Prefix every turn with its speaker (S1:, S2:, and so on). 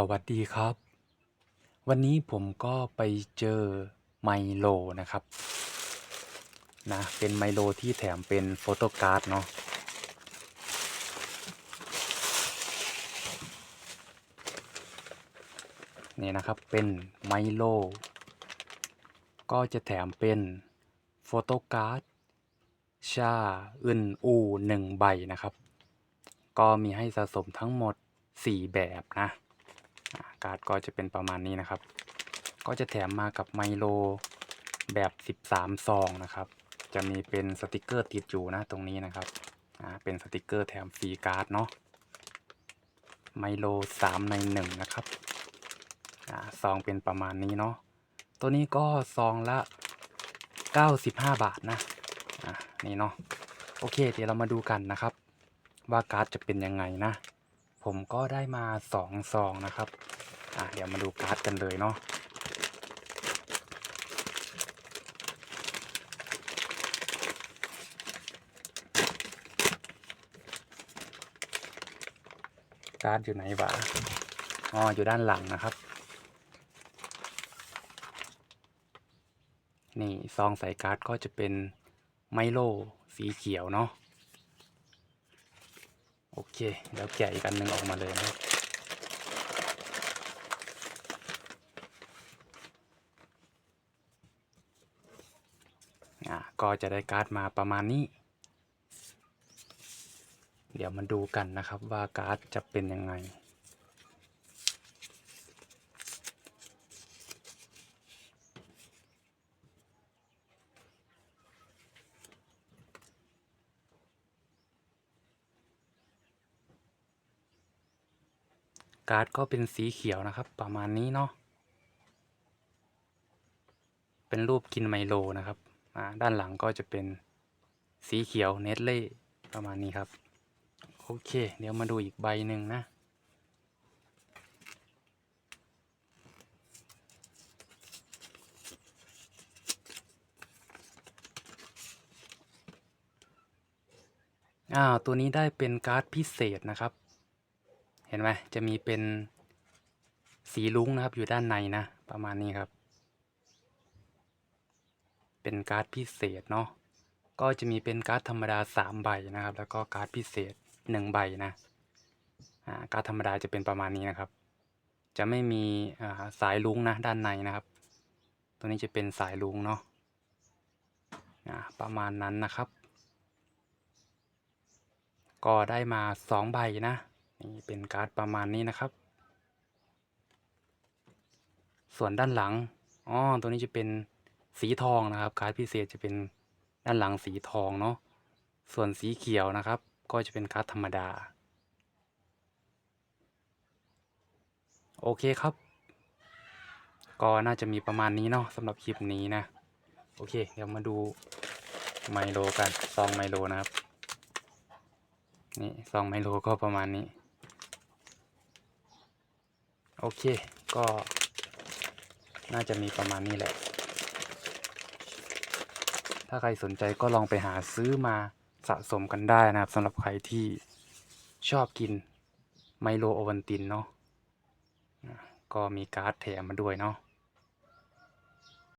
S1: สวัสดีครับ วันนี้ผมก็ไปเจอไมโลนะครับนะเป็นไมโลที่แถมเป็นโฟโต้การ์ดเนาะนี่นะครับเป็นไมโลก็จะแถมเป็นโฟโต้การ์ดชาอึนอูหนึ่งใบนะครับ ก็มีให้สะสมทั้งหมด 4 แบบนะ การ์ดก็จะเป็นประมาณนี้นะครับ ก็จะแถมมากับไมโลแบบ 13 ซองนะครับ จะมีเป็นสติกเกอร์ติดอยู่นะตรงนี้นะครับอ่าเป็นสติกเกอร์แถมฟรีการ์ดเนาะไมโล3ใน1นะครับอ่าซองเป็นประมาณนี้เนาะตัวนี้ก็ซองละ 95 บาทนะอ่านี่เนาะโอเค เดี๋ยวเรามาดูกันนะครับ ว่าการ์ดจะเป็นยังไงนะ ผมก็ได้มาสองซองนะครับ อะเดี๋ยวมาดูการ์ดกันเลยเนาะการ์ดอยู่ไหนวะอ๋ออยู่ด้านหลังนะครับ นี่ซองใส่การ์ดก็จะเป็นไมโลสีเขียวเนาะ โอเคเดี๋ยวแกะอีกอันหนึ่งออกมาเลยนะครับ อะก็จะได้การ์ดมาประมาณนี้ เดี๋ยวมาดูกันนะครับว่าการ์ดจะเป็นยังไงการ์ดก็เป็นสีเขียวนะครับ ประมาณนี้เนาะ เป็นรูปกินไมโลนะครับ ด้านหลังก็จะเป็นสีเขียวเนสเล่ประมาณนี้ครับ โอเค เดี๋ยวมาดูอีกใบหนึ่งนะ อ่า ตัวนี้ได้เป็นการ์ดพิเศษนะครับ เห็นไหมจะมีเป็นสีลุ้งนะครับอยู่ด้านในนะ ประมาณนี้ครับ เป็นการ์ดพิเศษเนาะก็จะมีเป็นการ์ดธรรมดาสามใบนะครับ แล้วก็การ์ดพิเศษหนึ่งใบนะอ่าการ์ดธรรมดาจะเป็นประมาณนี้นะครับ จะไม่มีอ่าสายลุงนะด้านในนะครับ ตัวนี้จะเป็นสายลุงเนาะอ่าประมาณนั้นนะครับ ก็ได้มาสองใบนะนี่เป็นการ์ดประมาณนี้นะครับ ส่วนด้านหลังอ๋อตัวนี้จะเป็น สีทองนะครับ การ์ดพิเศษจะเป็นด้านหลังสีทองเนาะส่วนสีเขียวนะครับ ก็จะเป็นการ์ดธรรมดา โอเคครับ ก็น่าจะมีประมาณนี้เนาะสำหรับคลิปนี้นะ โอเค เดี๋ยวมาดูไมโลกันซองไมโลนะครับ นี่ซองไมโลก็ประมาณนี้ โอเค ก็น่าจะมีประมาณนี้แหละาใครสนใจก็ลองไปหาซื้อมาสะสมกันได้นะครับสำหรับใครที่ชอบกินไมโลโอวันตินเนาะอะก็มีการ์ดแถมมาด้วยเนาะ